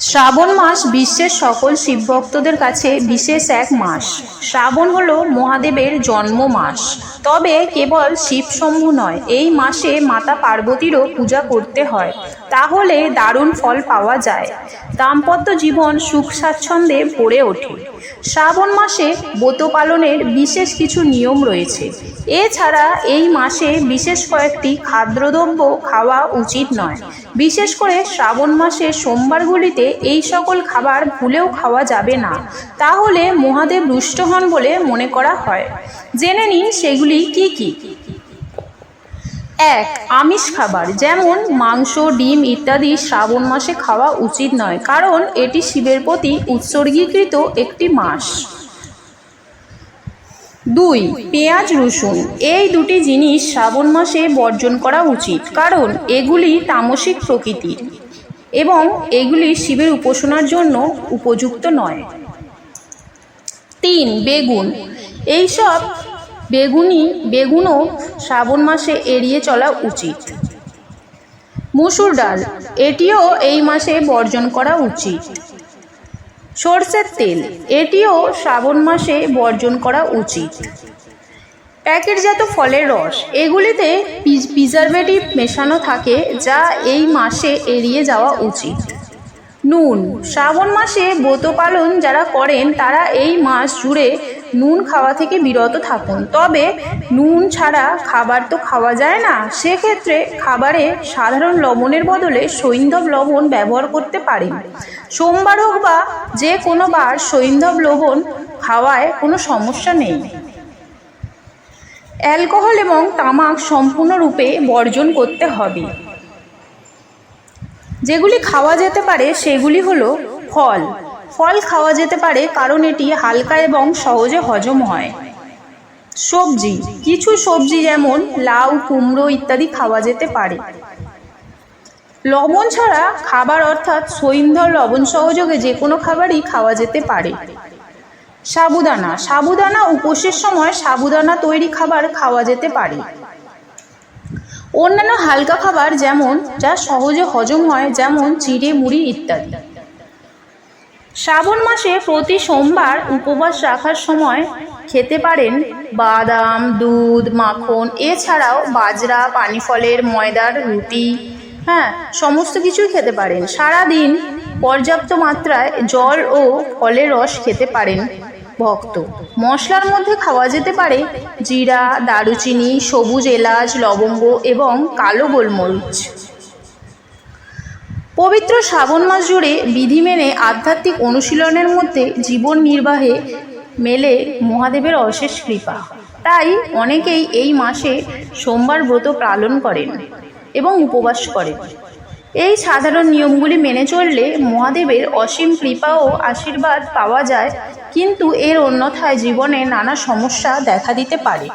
শ্রাবণ মাস বিশ্বের সকল শিবভক্তদের কাছে বিশেষ এক মাস। শ্রাবণ হলো মহাদেবের জন্ম মাস। তবে কেবল শিবশম্ভু নয়, এই মাসে মাতা পার্বতীরও পূজা করতে হয়। তাহলে দারুণ ফল পাওয়া যায়। দাম্পত্য জীবন সুখ স্বাচ্ছন্দ্যে ভরে ওঠে। শ্রাবণ মাসে ব্রত পালনের বিশেষ কিছু নিয়ম রয়েছে। এছাড়া এই মাসে বিশেষ কয়েকটি খাদ্যদ্রব্য খাওয়া উচিত নয়। বিশেষ করে শ্রাবণ মাসের সোমবারগুলিতে এই সকল খাবার ভুলেও খাওয়া যাবে না। তাহলে মহাদেব রুষ্ট হন বলে মনে করা হয়। জেনে নিন সেগুলি কি কি। এক, আমিষ খাবার, যেমন মাংস, ডিম ইত্যাদি শ্রাবণ মাসে খাওয়া উচিত নয়, কারণ এটি শিবের প্রতি উৎসর্গীকৃত একটি মাস। দুই, পেঁয়াজ, রসুন, এই দুটি জিনিস শ্রাবণ মাসে বর্জন করা উচিত, কারণ এগুলি তামসিক প্রকৃতির। এবং এগুলি শিবের উপাসনার জন্য উপযুক্ত নয়। তিন, বেগুন। এইসব বেগুনি বেগুনও শ্রাবণ মাসে এড়িয়ে চলা উচিত। মুসুর ডাল, এটিও এই মাসে বর্জন করা উচিত। সর্ষের তেল, এটিও শ্রাবণ মাসে বর্জন করা উচিত। প্যাকেটজাত ফলের রস, এগুলিতে প্রিজারভেটিভ মেশানো থাকে যা এই মাসে এড়িয়ে যাওয়া উচিত। নুন, শ্রাবণ মাসে ব্রত পালন যারা করেন, তারা এই মাস জুড়ে নুন খাওয়া থেকে বিরত থাকুন। তবে নুন ছাড়া খাবার তো খাওয়া যায় না, সেক্ষেত্রে খাবারে সাধারণ লবণের বদলে সৈন্ধব লবণ ব্যবহার করতে পারেন। সোমবার হোক বা যে কোনো বার সৈন্ধব লবণ খাওয়ায় কোনো সমস্যা নেই। অ্যালকোহল এবং তামাক সম্পূর্ণরূপে বর্জন করতে হবে। যেগুলি খাওয়া যেতে পারে সেগুলি হলো ফল। ফল খাওয়া যেতে পারে কারণ এটি হালকা এবং সহজে হজম হয়। সবজি। কিছু সবজি যেমন লাউ, কুমড়ো ইত্যাদি খাওয়া যেতে পারে। লবণ ছাড়া খাবার অর্থাৎ সৈন্ধব লবণ সহযোগে যে কোনো খাবারই খাওয়া যেতে পারে। সাবুদানা। সাবুদানা উপোসের সময় সাবুদানা তৈরি খাবার খাওয়া যেতে পারে। অন্যান্য হালকা খাবার যেমন, যা সহজে হজম হয়, যেমন চিড়ে, মুড়ি ইত্যাদি। শ্রাবণ মাসে প্রতি সোমবার উপবাস রাখার সময় খেতে পারেন বাদাম, দুধ, মাখন, এছাড়াও বাজরা পানি ফলের ময়দার রুটি হ্যাঁ সমস্ত কিছুই খেতে পারেন। সারাদিন পর্যাপ্ত মাত্রায় জল ও ফলের রস খেতে পারেন। ভক্ত। মশলার মধ্যে খাওয়া যেতে পারে জিরা, দারুচিনি, সবুজ এলাচ, লবঙ্গ এবং কালো গোলমরিচ। পবিত্র শ্রাবণ মাস জুড়ে বিধি মেনে আধ্যাত্মিক অনুশীলনের মধ্যে জীবন নির্বাহে মেলে মহাদেবের অশেষ কৃপা। তাই অনেকেই এই মাসে সোমবার ব্রত পালন করেন এবং উপবাস করেন। এই সাধারণ নিয়মগুলি মেনে চললে মহাদেবের অসীম কৃপা ও আশীর্বাদ পাওয়া যায়, কিন্তু এর অন্যথায় জীবনে নানা সমস্যা দেখা দিতে পারে।